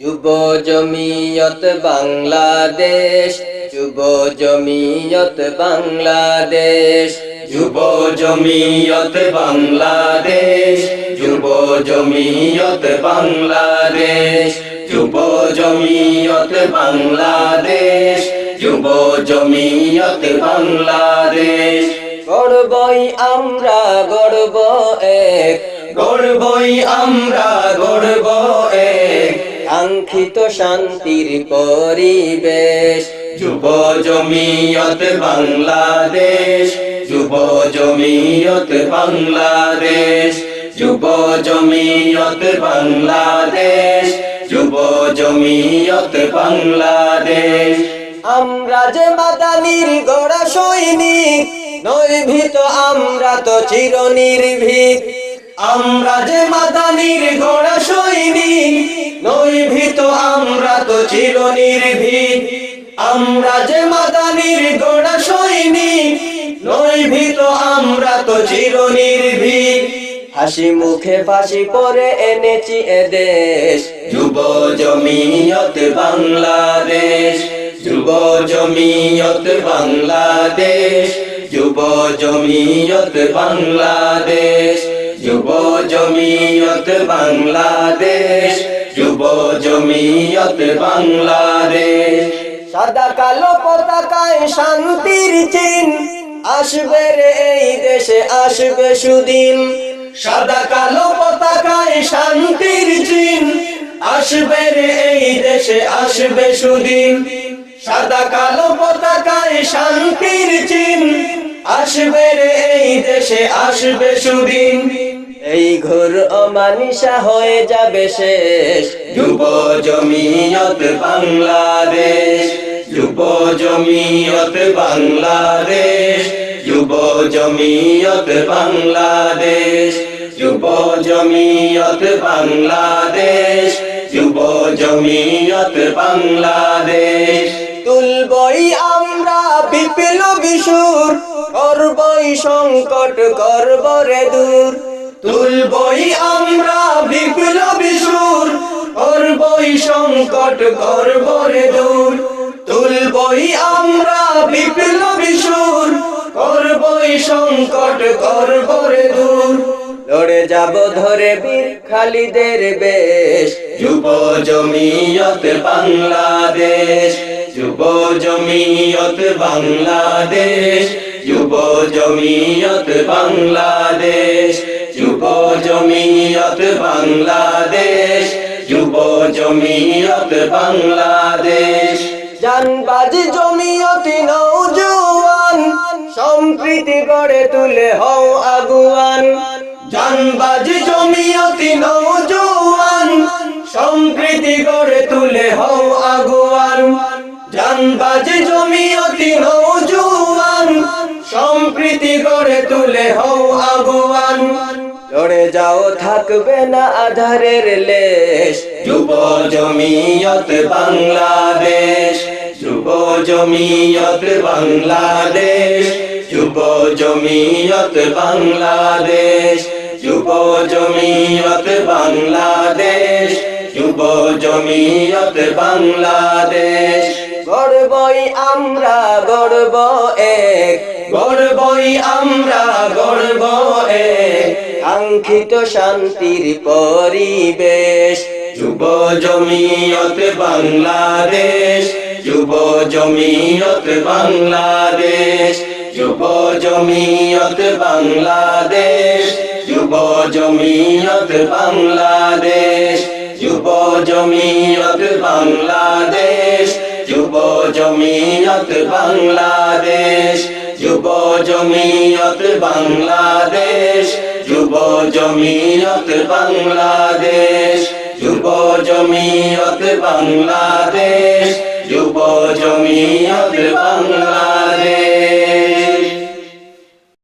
যুব জমিয়ত বাংলাদেশ যুব জমিয়ত বাংলাদেশ। যুব জমিয়ত বাংলাদেশ যুব জমিয়ত বাংলাদেশ। যুব জমিয়ত বাংলাদেশ যুব জমিয়ত বাংলাদেশ। গড়বই আমরা গড়ব এক। গর্বই আমরা গর্ব এক কাঙ্ক্ষিত শান্তির পরিবেশ। যুব জমিয়ত বাংলাদেশ, যুব জমিয়ত বাংলাদেশ, যুব জমিয়ত বাংলাদেশ, যুব জমিয়ত বাংলাদেশ। আমরা যে মাদানির গড়া সৈনিক নই ভীত আমরা তো চির নির্ভীক আমরা যে মাদানির ঘোড়া সৈনিক, নই ভীত, আমরা তো চির নির্ভীক আমরা যে মাদানির ঘোড়া সৈনিক, নই ভীত, আমরা তো চির নির্ভীক হাসি মুখে ফাঁসি পরে এনেছি এদেশ যুব জমিয়ত বাংলাদেশ। যুব জমিয়ত বাংলাদেশ, যুব জমিয়ত বাংলাদেশ। যুব জমিয়ত বাংলাদেশ, যুব জমিয়ত বাংলাদেশ। সাদা কালো পতাকায় শান্তির চিন আসবে রে এই দেশে, আসবে সুদিন। সাদা কালো পতাকায় শান্তির চিন আসবে রে এই দেশে, আসবে সুদিন। সাদা কালো পতাকায় শান্তির চিন আসবে রে এই দেশে, আসবে সুদিন। এই ঘোর অমানিসা হয়ে যাবে শেষ। যুব জমিয়ত বাংলাদেশ, যুব জমিয়ত বাংলাদেশ, যুব জমিয়ত বাংলাদেশ, যুব জমিয়ত বাংলাদেশ, যুব জমিয়ত বাংলাদেশ। তুলবই আমরা বিপ্লবী সুর, করবই সংকট করব রে দূর। তুলবই আমরা বিপ্লবী সুর, করবই সংকট, করব রে দূর। তুলবই আমরা বিপ্লবী সুর, করবই সংকট, করব রে দূর। লড়ে যাব ধরে বীর খালিদের বেশ। যুব জমিয়ত বাংলাদেশ, যুব জমিয়ত বাংলাদেশ, যুব জমিয়ত বাংলাদেশ। যুব জমিয়ত বাংলাদেশ যুব জমিয়ত বাংলাদেশ। জানবাজি জমিয়তি নৌজওয়ান সম্প্রীতি গড়ে তুলে হও আগুয়ান। জানবাজি জমিয়তি নৌজওয়ান সম্প্রীতি গড়ে তুলে হও আগুয়ান। জানবাজি জমিয়তি নৌজওয়ান সম্প্রীতি গড়ে তুলে হও আগুয়ান। লড়ে যাও, থাকবে না আধারের লেশ। যুব জমিয়ত বাংলাদেশ, যুব জমিয়ত বাংলাদেশ, যুব জমিয়ত বাংলাদেশ, যুব জমিয়ত বাংলাদেশ, যুব জমিয়ত বাংলাদেশ। গড়বই আমরা গড়ব এক। গর্বই আমরা গর্ব এক। কাঙ্ক্ষিত শান্তির পরিবেশ। যুব জমিয়ত বাংলাদেশ। যুব জমিয়ত বাংলাদেশ। যুব জমিয়ত বাংলাদেশ। যুব জমিয়ত বাংলাদেশ। যুব জমিয়ত বাংলাদেশ। জমিয়ত বাংলাদেশ যুব জমিয়ত বাংলাদেশ যুব জমিয়ত বাংলাদেশ যুব জমিয়ত বাংলাদেশ যুব জমিয়ত বাংলাদেশ।